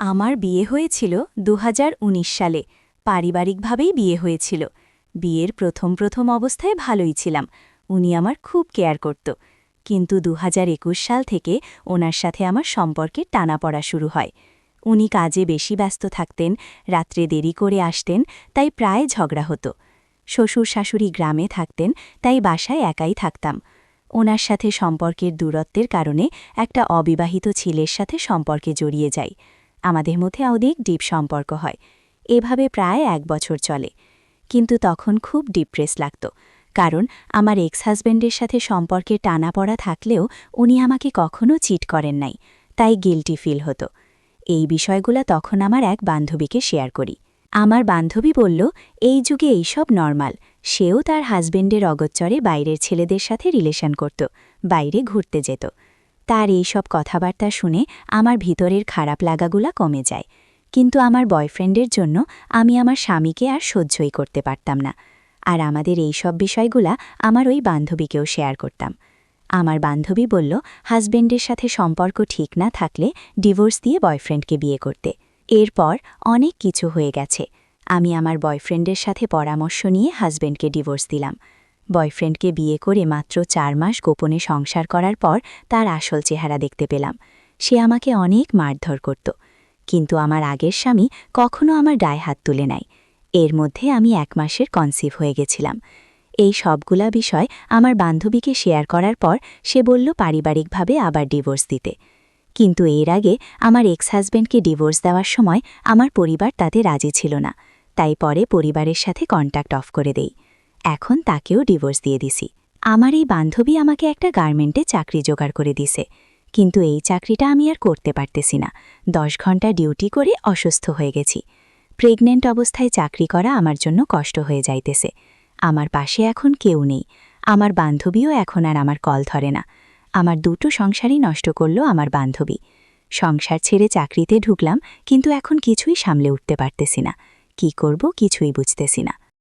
আমার বিয়ে হয়েছিল দু হাজার উনিশ সালে। পারিবারিকভাবেই বিয়ে হয়েছিল। বিয়ের প্রথম প্রথম অবস্থায় ভালোই ছিলাম। উনি আমার খুব কেয়ার করত। কিন্তু দু হাজার একুশ সাল থেকে ওনার সাথে আমার সম্পর্কে টানাপড়া শুরু হয়। উনি কাজে বেশি ব্যস্ত থাকতেন, রাত্রে দেরি করে আসতেন, তাই প্রায় ঝগড়া হতো। শ্বশুর শাশুড়ি গ্রামে থাকতেন, তাই বাসায় একাই থাকতাম। ওনার সাথে সম্পর্কের দূরত্বের কারণে একটা অবিবাহিত ছেলের সাথে সম্পর্কে জড়িয়ে যাই। আমাদের মধ্যে অনেক ডিপ সম্পর্ক হয়। এভাবে প্রায় এক বছর চলে। কিন্তু তখন খুব ডিপ্রেস লাগত। কারণ আমার এক্স হাজব্যান্ডের সাথে সম্পর্কে টানাপড়া থাকলেও উনি আমাকে কখনো চিট করেন নাই। তাই গিলটি ফিল হতো। এই বিষয়গুলা তখন আমার এক বান্ধবীকে শেয়ার করি। আমার বান্ধবী বলল, এই যুগে এইসব নর্মাল সেও তার হাজবেন্ডের অগোচরে বাইরের ছেলেদের সাথে রিলেশন করত, বাইরে ঘুরতে যেত। তার এই সব কথাবার্তা শুনে আমার ভিতরের খারাপ লাগাগুলা কমে যায়। কিন্তু আমার বয়ফ্রেন্ডের জন্য আমি আমার স্বামীকে আর সহ্যই করতে পারতাম না। আর আমাদের এই সব বিষয়গুলা আমার ওই বান্ধবীকেও শেয়ার করতাম। আমার বান্ধবী বলল, হাজবেন্ডের সাথে সম্পর্ক ঠিক না থাকলে ডিভোর্স দিয়ে বয়ফ্রেন্ডকে বিয়ে করতে। এরপর অনেক কিছু হয়ে গেছে। আমি আমার বয়ফ্রেন্ডের সাথে পরামর্শ নিয়ে হাজবেন্ডকে ডিভোর্স দিলাম। বয়ফ্রেন্ডকে বিয়ে করে মাত্র চার মাস গোপনে সংসার করার পর তার আসল চেহারা দেখতে পেলাম। সে আমাকে অনেক মারধর করত। কিন্তু আমার আগের স্বামী কখনো আমার ডায়ে হাত তুলে নাই। এর মধ্যে আমি এক মাসের কনসিভ হয়ে গেছিলাম। এই সবগুলা বিষয় আমার বান্ধবীকে শেয়ার করার পর সে বলল পারিবারিকভাবে আবার ডিভোর্স দিতে। কিন্তু এর আগে আমার এক্স হাজব্যান্ডকে ডিভোর্স দেওয়ার সময় আমার পরিবার তাতে রাজি ছিল না। তাই পরে পরিবারের সাথে কন্ট্যাক্ট অফ করে দেই। এখন তাকেও ডিভোর্স দিয়ে দিছি। আমার এই বান্ধবী আমাকে একটা গার্মেন্টে চাকরি জোগাড় করে দিছে। কিন্তু এই চাকরিটা আমি আর করতে পারতেছি না। দশ ঘণ্টা ডিউটি করে অসুস্থ হয়ে গেছি। প্রেগনেন্ট অবস্থায় চাকরি করা আমার জন্য কষ্ট হয়ে যাইতেছে। আমার পাশে এখন কেউ নেই। আমার বান্ধবীও এখন আর আমার কল ধরে না। আমার দুটো সংসারই নষ্ট করল আমার বান্ধবী। সংসার ছেড়ে চাকরিতে ঢুকলাম, কিন্তু এখন কিছুই সামলে উঠতে পারতেছি না। কি করব কিছুই বুঝতেছি না।